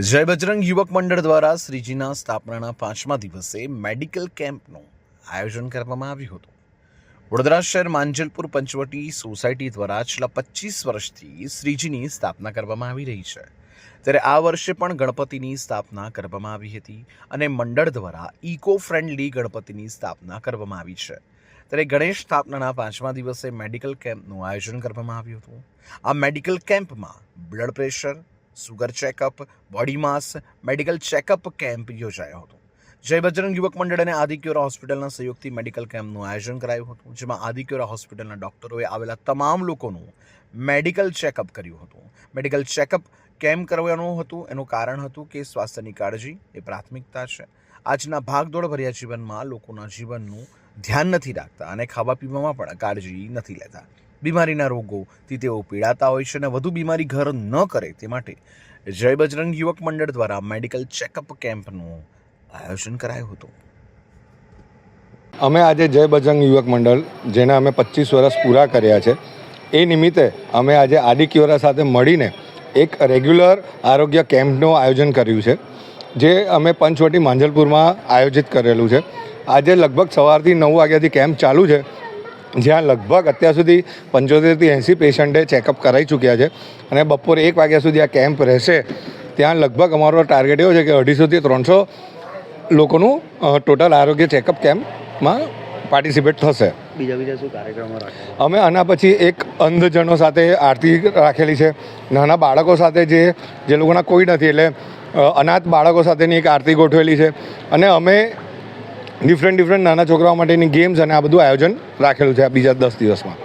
જય બજરંગ યુવક મંડળ દ્વારા શ્રીજીના સ્થાપનાના પાંચમા દિવસે મેડિકલ કેમ્પનું આયોજન કરવામાં આવ્યું હતું. વડોદરા શહેર માંજલપુર પંચવટી સોસાયટી દ્વારા છેલ્લા પચીસ વર્ષથી શ્રીજીની સ્થાપના કરવામાં આવી રહી છે. ત્યારે આ વર્ષે પણ ગણપતિની સ્થાપના કરવામાં આવી હતી અને મંડળ દ્વારા ઇકો ફ્રેન્ડલી ગણપતિની સ્થાપના કરવામાં આવી છે. ત્યારે ગણેશ સ્થાપનાના પાંચમા દિવસે મેડિકલ કેમ્પનું આયોજન કરવામાં આવ્યું હતું. આ મેડિકલ કેમ્પમાં blood pressure sugar checkup, body mass, medical checkup camp યોજાયો હતો. જય બજરંગ યુવક મંડળ અને આદિક્યોરા હોસ્પિટલના સંયુક્તથી મેડિકલ કેમ્પનું આયોજન કરાયું હતું, જેમાં આદિક્યોરા હોસ્પિટલના ડોક્ટરોએ આવેલા તમામ લોકોનું મેડિકલ ચેકઅપ કર્યું હતું. મેડિકલ ચેકઅપ કેમ કરવાનું હતું, એનું કારણ હતું કે સ્વાસ્થ્યની કાળજી એ પ્રાથમિકતા છે. આજના ભાગદોડ ભર્યા જીવનમાં લોકોના જીવનનું ધ્યાન નથી રાખતા અને ખાવા પીવામાં પણ કાળજી નથી લેતા. બીમારીના રોગોથી તેઓ પીડાતા હોય છે અને વધુ બીમારી ઘર ન કરે તે માટે જય બજરંગ યુવક મંડળ દ્વારા મેડિકલ ચેકઅપ કેમ્પનું આયોજન કરાયું હતું. અમે આજે જય બજરંગ યુવક મંડળ, જેના અમે પચીસ વર્ષ પૂરા કર્યા છે, એ નિમિત્તે અમે આજે આદિક્યોરા સાથે મળીને એક રેગ્યુલર આરોગ્ય કેમ્પનું આયોજન કર્યું છે, જે અમે પંચવટી માંજલપુરમાં આયોજિત કરેલું છે. આજે લગભગ સવારથી નવ વાગ્યાથી કેમ્પ ચાલુ છે જ્યાં લગભગ અત્યાર સુધી પંચોતેરથી એંસી પેશન્ટે ચેકઅપ કરાવી ચૂક્યા છે. અને બપોરે એક વાગ્યા સુધી આ કેમ્પ રહેશે. ત્યાં લગભગ અમારો ટાર્ગેટ એવો છે કે અઢીસોથી ત્રણસો લોકોનું ટોટલ આરોગ્ય ચેકઅપ કેમ્પમાં પાર્ટિસિપેટ થશે. બીજા બીજા શું કાર્યક્રમો અમે આના પછી એક અંધજનો સાથે આરતી રાખેલી છે. નાના બાળકો સાથે જે જે લોકોના કોઈ નથી એટલે અનાથ બાળકો સાથેની એક આરતી ગોઠવેલી છે. અને અમે ડિફરન્ટ ડિફરન્ટ નાના છોકરાઓ માટેની ગેમ્સ અને આ બધું આયોજન રાખેલું છે આ બીજા દસ દિવસમાં.